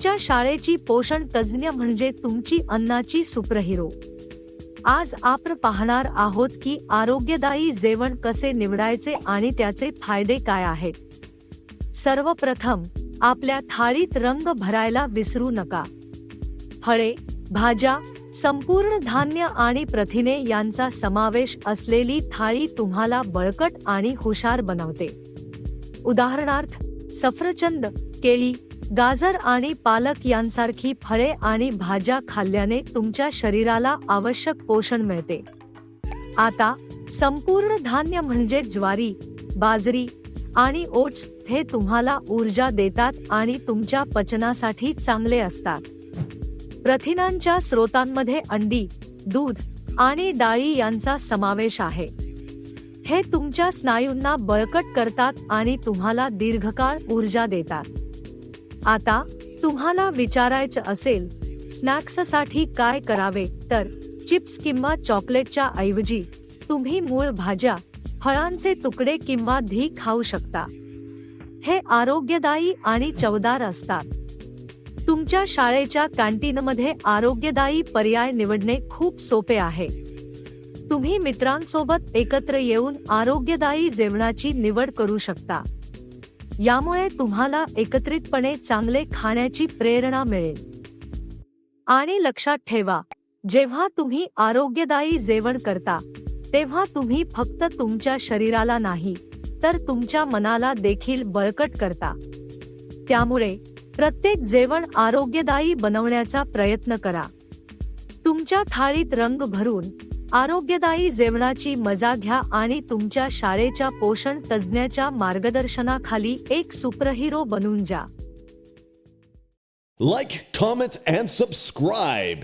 तुमच्या शाळेची पोषण तज्ज्ञ म्हणजे तुमची अन्नाची सुप्रहिरो. आज आपण पाहणार आहोत की आरोग्यदायी जेवण कसे निवडायचे आणि त्याचे फायदे काय आहेत. सर्वप्रथम आपल्या थाळीत रंग भरायला विसरू नका. फळे भाज्या संपूर्ण धान्य आणि प्रथिने यांचा समावेश असलेली थाळी तुम्हाला बळकट आणि हुशार बनवते. उदाहरणार्थ सफरचंद केळी गाजर आणि पालक यांसारखी फळे आणि भाज्या खाल्ल्याने तुमच्या शरीराला आवश्यक पोषण मिळते. आता संपूर्ण धान्य म्हणजे ज्वारी बाजरी आणि ओट्स हे तुम्हाला ऊर्जा देतात आणि तुमच्या पचनासाठी चांगले असतात. प्रथिनांच्या स्रोतांमध्ये अंडी दूध आणि डाळी यांचा समावेश आहे. हे तुमच्या स्नायूंना बळकट करतात आणि तुम्हाला दीर्घकाळ ऊर्जा देतात. आता तुम्हाला विचारायचं असेल स्नॅक्ससाठी काय करावे? तर चिप्स किंवा चॉकलेटच्या ऐवजी तुम्ही मूळ भाज्या फळांचे तुकडे किंवा धी खाऊ शकता. हे आरोग्यदायी आणि चवदार असतात. तुमच्या शाळेच्या कॅन्टीनमध्ये आरोग्यदायी पर्याय निवडणे खूप सोपे आहे. तुम्ही मित्रांसोबत एकत्र येऊन आरोग्यदायी जेवणाची निवड करू शकता. यामुळे तुम्हाला एकत्रितपणे चांगले खाण्याची प्रेरणा मिळेल. आणि लक्षात ठेवा जेव्हा तुम्ही आरोग्यदायी जेवण करता तेव्हा तुम्ही फक्त तुमच्या शरीराला नाही तर तुमच्या मनाला देखील बळकट करता. त्यामुळे प्रत्येक जेवण आरोग्यदायी बनवण्याचा प्रयत्न करा. तुमच्या थाळीत रंग भरून आरोग्यदायी जेवणाची मजा घ्या आणि तुमच्या शाळेच्या पोषण तज्ज्ञाच्या मार्गदर्शनाखाली एक सुपरहिरो बनून जा. Like comment and subscribe